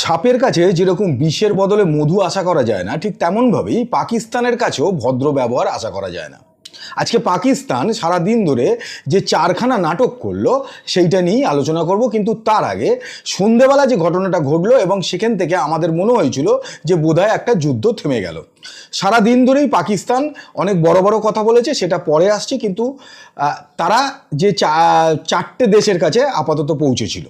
সাপের কাছে যেরকম বিষের বদলে মধু আশা করা যায় না, ঠিক তেমনভাবেই পাকিস্তানের কাছেও ভদ্র ব্যবহার আশা করা যায় না। আজকে পাকিস্তান সারা দিন ধরে যে চারখানা নাটক করল, সেইটা নিয়েই আলোচনা করব, কিন্তু তার আগে সন্ধেবেলা যে ঘটনাটা ঘটলো এবং সেখান থেকে আমাদের মনে হয়েছিল যে বোধহয় একটা যুদ্ধ থেমে গেল। সারা দিন ধরেই পাকিস্তান অনেক বড় বড় কথা বলেছে, সেটা পরে আসছে, কিন্তু তারা যে চারটে দেশের কাছে আপাতত পৌঁছেছিল।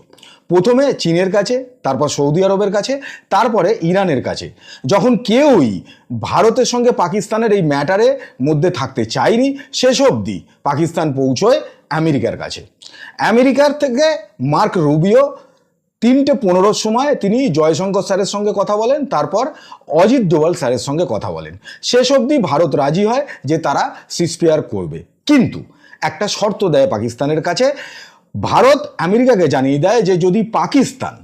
প্রথমে চীনের কাছে, তারপর সৌদি আরবের কাছে, তারপরে ইরানের কাছে। যখন কেউই ভারতের সঙ্গে পাকিস্তানের এই ম্যাটারে মধ্যে থাকতে চায়নি, শেষ অবধি পাকিস্তান পৌঁছয় আমেরিকার কাছে। আমেরিকার থেকে মার্ক রুবিও তিনটে পনেরোর সময় তিনি জয়শঙ্কর স্যারের সঙ্গে কথা বলেন, তারপর অজিত ডোভাল স্যারের সঙ্গে কথা বলেন। শেষ অবধি ভারত রাজি হয় যে তারা সিসপেয়ার করবে। কিন্তু একটা শর্ত দেয় পাকিস্তানের কাছে ভারত আমেরিকাকে জানিয়ে দেয় যে যদি পাকিস্তান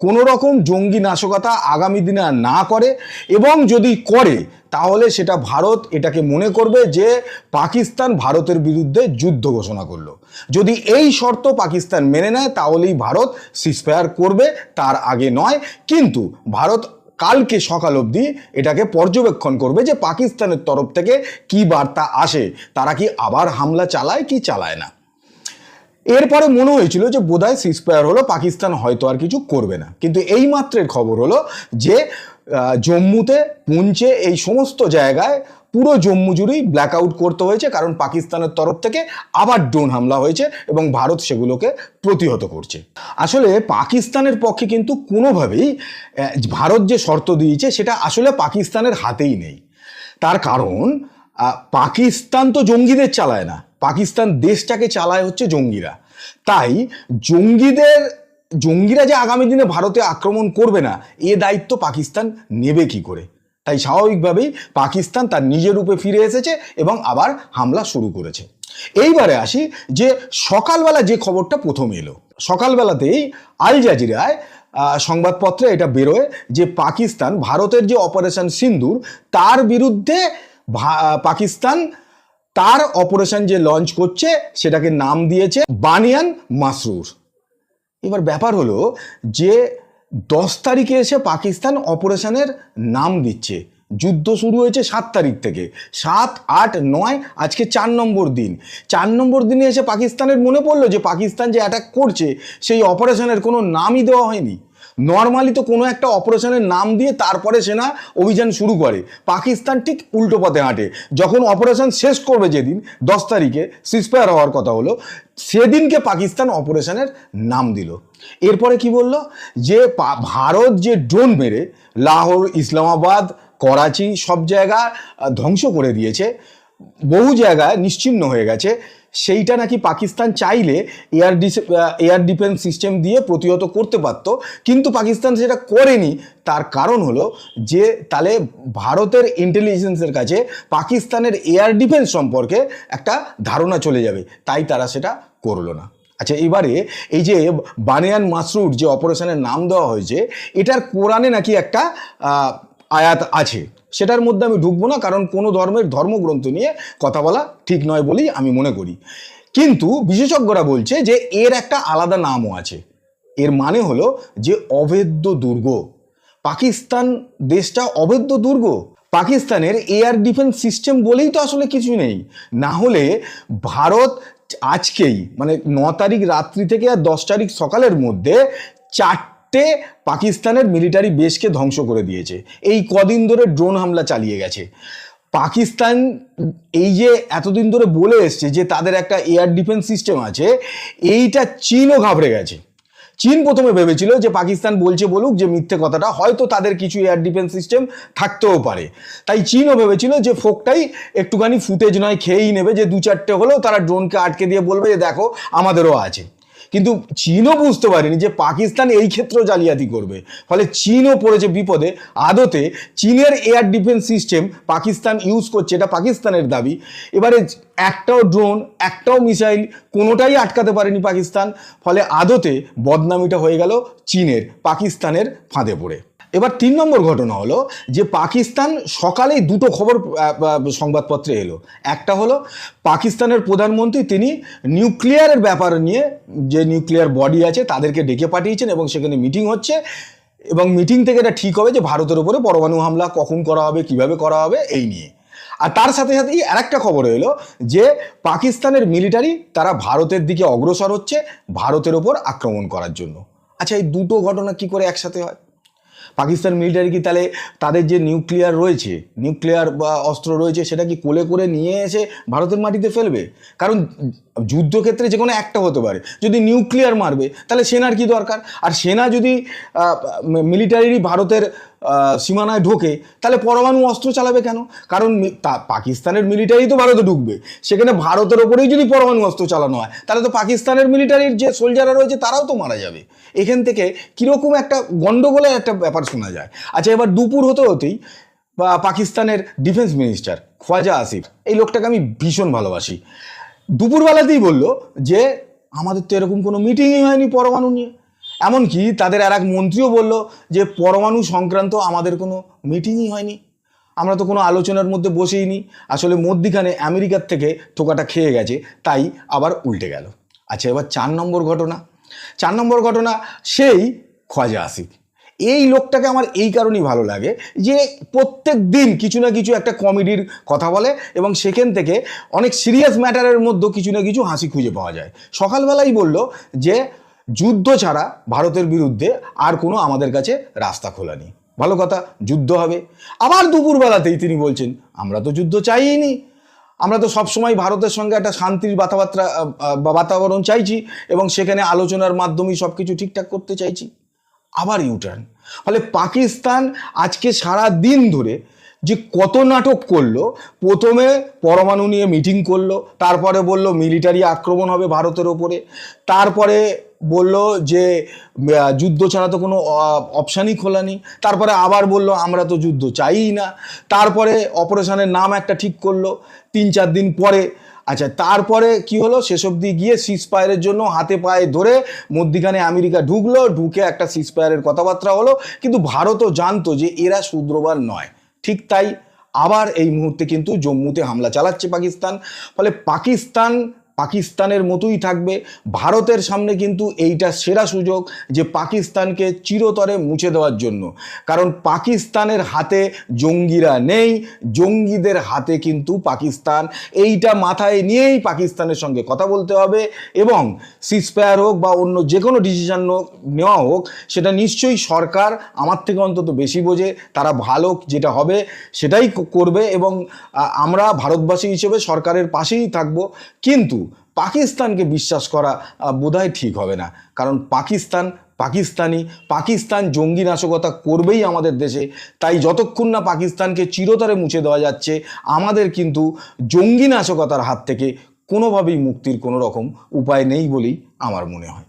কোনো রকম জঙ্গি নাশকতা আগামী দিনে না করে এবং যদি করে, তাহলে সেটা ভারত এটাকে মনে করবে যে পাকিস্তান ভারতের বিরুদ্ধে যুদ্ধ ঘোষণা করল। যদি এই শর্ত পাকিস্তান মেনে নেয়, তাহলেই ভারত সিসফায়ার করবে, তার আগে নয়। কিন্তু ভারত কালকে সকাল অবধি এটাকে পর্যবেক্ষণ করবে যে পাকিস্তানের তরফ থেকে কি বার্তা আসে, তারা কি আবার হামলা চালায় কি চালায় না। এরপরে মনে হয়েছিল যে বোধহয় সিসফায়ার হলো, পাকিস্তান হয়তো আর কিছু করবে না। কিন্তু এই মাত্রের খবর হলো যে জম্মুতে, পুঞ্চে এই সমস্ত জায়গায় পুরো জম্মু জুড়েই ব্ল্যাক আউট করতে হয়েছে, কারণ পাকিস্তানের তরফ থেকে আবার ড্রোন হামলা হয়েছে এবং ভারত সেগুলোকে প্রতিহত করছে। আসলে পাকিস্তানের পক্ষে কিন্তু কোনোভাবেই ভারত যে শর্ত দিয়েছে, সেটা আসলে পাকিস্তানের হাতেই নেই। তার কারণ পাকিস্তান তো জঙ্গিদের চালায় না। পাকিস্তান দেশটাকে চালায় হচ্ছে জঙ্গিরা। তাই জঙ্গিদের, জঙ্গিরা যে আগামী দিনে ভারতে আক্রমণ করবে না, এ দায়িত্ব পাকিস্তান নেবে কি করে? তাই স্বাভাবিকভাবেই পাকিস্তান তার নিজের রূপে ফিরে এসেছে এবং আবার হামলা শুরু করেছে। এইবারে আসি যে সকালবেলা যে খবরটা প্রথম এলো। সকালবেলাতেই আল জাজিরায় সংবাদপত্রে এটা বেরোয় যে পাকিস্তান ভারতের যে অপারেশন সিন্দুর, তার বিরুদ্ধে পাকিস্তান তার অপারেশন যে লঞ্চ করছে, সেটাকে নাম দিয়েছে বানিয়ান মাসরুর। এবার ব্যাপার হলো যে দশ তারিখে এসে পাকিস্তান অপারেশনের নাম দিচ্ছে। যুদ্ধ শুরু হয়েছে সাত তারিখ থেকে। সাত, আট, নয়, আজকে চার নম্বর দিন। চার নম্বর দিনে এসে পাকিস্তানের মনে পড়ল যে পাকিস্তান যে অ্যাটাক করছে, সেই অপারেশনের কোনো নামই দেওয়া হয়নি। নর্মালি তো কোনো একটা অপারেশনের নাম দিয়ে তারপরে সেনা অভিযান শুরু করে। পাকিস্তান ঠিক উল্টো পথে হাঁটে। যখন অপারেশন শেষ করবে যেদিন, দশ তারিখে সিসফায়ার হওয়ার কথা হলো, সেদিনকে পাকিস্তান অপারেশনের নাম দিল। এরপরে কি বলল? যে ভারত যে ড্রোন মেরে, লাহোর, ইসলামাবাদ, করাচি সব জায়গা ধ্বংস করে দিয়েছে। বহু জায়গায় নিশ্চিহ্ন হয়ে গেছে। সেইটা নাকি পাকিস্তান চাইলে এয়ার ডিস এয়ার ডিফেন্স সিস্টেম দিয়ে প্রতিহত করতে পারতো। কিন্তু পাকিস্তান সেটা করেনি। তার কারণ হলো যে, তাহলে ভারতের ইন্টেলিজেন্সের কাছে পাকিস্তানের এয়ার ডিফেন্স সম্পর্কে একটা ধারণা চলে যাবে। তাই তারা সেটা করল না। আচ্ছা এবারে এই যে বানিয়ান মাসরুর যে অপারেশনের নাম দেওয়া হয়েছে, এটার কোরআনে নাকি একটা আয়াত আছে। সেটার মধ্যে আমি ঢুকবো না, কারণ কোনো ধর্মের ধর্মগ্রন্থ নিয়ে কথা বলা ঠিক নয় বলেই আমি মনে করি। কিন্তু বিশেষজ্ঞরা বলছে যে এর একটা আলাদা নামও আছে। এর মানে হলো যে অভেদ্য দুর্গ। পাকিস্তান দেশটা অভেদ্য দুর্গ। পাকিস্তানের এয়ার ডিফেন্স সিস্টেম বলেই তো আসলে কিছু নেই। না হলে ভারত আজকেই মানে ন তারিখ রাত্রি থেকে আর দশ তারিখ সকালের মধ্যে চারটে পাকিস্তানের মিলিটারি বেসকে ধ্বংস করে দিয়েছে। এই কদিন ধরে ড্রোন হামলা চালিয়ে গেছে। পাকিস্তান এই যে এতদিন ধরে বলে এসছে যে তাদের একটা এয়ার ডিফেন্স সিস্টেম আছে, এইটা চীনও ঘাবড়ে গেছে। চীন প্রথমে ভেবেছিল যে পাকিস্তান বলছে বলুক যে মিথ্যে কথাটা, হয়তো তাদের কিছু এয়ার ডিফেন্স সিস্টেম থাকতেও পারে। তাই চীনও ভেবেছিল যে ফোকটাই একটুখানি ফুটেজ নয়, খেয়েই নেবে, যে দু চারটে হলেও তারা ড্রোনকে আটকে দিয়ে বলবে যে দেখো, আমাদেরও আছে। কিন্তু চীনও বুঝতে পারেনি যে পাকিস্তান এই ক্ষেত্রেও জালিয়াতি করবে। ফলে চীনও পড়েছে বিপদে। আদতে চীনের air defence system Pakistan use করছে, এটা পাকিস্তানের দাবি। এবারে একটাও ড্রোন একটাও মিসাইল কোনোটাই আটকাতে পারেনি পাকিস্তান। ফলে আদতে বদনামিটা হয়ে গেল চীনের, পাকিস্তানের ফাঁদে পড়ে। এবার তিন নম্বর ঘটনা হলো যে পাকিস্তান সকালেই দুটো খবর সংবাদপত্রে এলো। একটা হলো পাকিস্তানের প্রধানমন্ত্রী তিনি নিউক্লিয়ারের ব্যাপার নিয়ে যে নিউক্লিয়ার বডি আছে তাদেরকে ডেকে পাঠিয়েছেন এবং সেখানে মিটিং হচ্ছে এবং মিটিং থেকে এটা ঠিক হবে যে ভারতের উপরে পরমাণু হামলা কখন করা হবে, কীভাবে করা হবে, এই নিয়ে। আর তার সাথে সাথেই আর একটা খবর এলো যে পাকিস্তানের মিলিটারি তারা ভারতের দিকে অগ্রসর হচ্ছে ভারতের ওপর আক্রমণ করার জন্য। আচ্ছা এই দুটো ঘটনা কি করে একসাথে হয়? পাকিস্তান মিলিটারি কি তাহলে তাদের যে নিউক্লিয়ার রয়েছে নিউক্লিয়ার বা অস্ত্র রয়েছে, সেটা কি কোলে করে নিয়ে এসে ভারতের মাটিতে ফেলবে? কারণ যুদ্ধক্ষেত্রে যে কোনো একটা হতে পারে। যদি নিউক্লিয়ার মারবে, তাহলে সেনার কি দরকার? আর সেনা যদি মিলিটারিরই ভারতের সীমানায় ঢোকে, তাহলে পরমাণু অস্ত্র চালাবে কেন? কারণ তা, পাকিস্তানের মিলিটারি তো ভারতে ঢুকবে। সেখানে ভারতের ওপরেই যদি পরমাণু অস্ত্র চালানো হয়, তাহলে তো পাকিস্তানের মিলিটারির যে সোলজাররা রয়েছে, তারাও তো মারা যাবে। এখান থেকে কীরকম একটা গণ্ডগোলের একটা ব্যাপার শোনা যায়। আচ্ছা এবার দুপুর হতে হতেই, বা, পাকিস্তানের ডিফেন্স মিনিস্টার খোয়াজা আসিফ, এই লোকটাকে আমি ভীষণ ভালোবাসি। দুপুরবেলাতেই বলল যে, আমাদের তো এরকম কোনো মিটিংই হয়নি পরমাণু নিয়ে। এমনকি তাদের আর এক মন্ত্রীও বলল যে পরমাণু সংক্রান্ত আমাদের কোনো মিটিংই হয়নি। আমরা তো কোনো আলোচনার মধ্যে বসেই নি আসলে মধ্যিখানে আমেরিকার থেকে টোকাটা খেয়ে গেছে, তাই আবার উল্টে গেল। আচ্ছা এবার চার নম্বর ঘটনা। চার নম্বর ঘটনা, সেই খোয়াজা আসিফ। এই লোকটাকে আমার এই কারণেই ভালো লাগে যে প্রত্যেক দিন কিছু না কিছু একটা কমেডির কথা বলে এবং সেখান থেকে অনেক সিরিয়াস ম্যাটারের মধ্যেও কিছু না কিছু হাসি খুঁজে পাওয়া যায়। সকালবেলাই বলল যে যুদ্ধ ছাড়া ভারতের বিরুদ্ধে আর কোনো আমাদের কাছে রাস্তা খোলা নেই। ভালো কথা, যুদ্ধ হবে। আবার দুপুরবেলাতেই তিনি বলছেন, আমরা তো যুদ্ধ চাইনি আমরা তো সবসময় ভারতের সঙ্গে একটা শান্তির বাতাবার্তা বাতাবরণ চাইছি এবং সেখানে আলোচনার মাধ্যমেই সব কিছু ঠিকঠাক করতে চাইছি। আবার ইউটার্ন। ফলে পাকিস্তান আজকে সারা দিন ধরে যে কত নাটক করল, প্রথমে পরমাণু নিয়ে মিটিং করল, তারপরে বলল মিলিটারি আক্রমণ হবে ভারতের ওপরে, তারপরে বলল যে যুদ্ধ ছাড়া তো কোনো অপশানই খোলা নেই, তারপরে আবার বলল আমরা তো যুদ্ধ চাইই না, তারপরে অপারেশনের নাম একটা ঠিক করল, তিন চার দিন পরে আচ্ছা তারপরে কি হলো, শেষ অবধি গিয়ে সিসপায়ারের জন্য হাতে পায়ে ধরে মধ্যিখানে আমেরিকা ঢুকলো, ঢুকে একটা সিসপায়ারের কথাবার্তা হলো, কিন্তু ভারতও জানতো যে এরা শুদ্রবান নয়। ঠিক তাই আবার এই মুহূর্তে কিন্তু জম্মুতে হামলা চালাচ্ছে পাকিস্তান। ফলে পাকিস্তান পাকিস্তানের মতোই থাকবে। ভারতের সামনে কিন্তু এইটা সেরা সুযোগ যে পাকিস্তানকে চিরতরে মুছে দেওয়ার জন্য। কারণ পাকিস্তানের হাতে জঙ্গিরা নেই, জঙ্গিদের হাতে কিন্তু পাকিস্তান। এইটা মাথায় নিয়েই পাকিস্তানের সঙ্গে কথা বলতে হবে এবং সিসপায়ার হোক বা অন্য যে কোনো ডিসিশান নেওয়া হোক, সেটা নিশ্চয়ই সরকার আমার থেকে অন্তত বেশি বোঝে, তারা ভালো যেটা হবে সেটাই করবে এবং আমরা ভারতবাসী হিসেবে সরকারের পাশেই থাকব। কিন্তু পাকিস্তানকে বিশ্বাস করা বোধহয় ঠিক হবে না। কারণ পাকিস্তান পাকিস্তানি, পাকিস্তান জঙ্গি নাশকতা করবেই আমাদের দেশে। তাই যতক্ষণ না পাকিস্তানকে চিরতরে মুছে দেওয়া যাচ্ছে, আমাদের কিন্তু জঙ্গি নাশকতার হাত থেকে কোনোভাবেই মুক্তির কোনো রকম উপায় নেই বলেই আমার মনে হয়।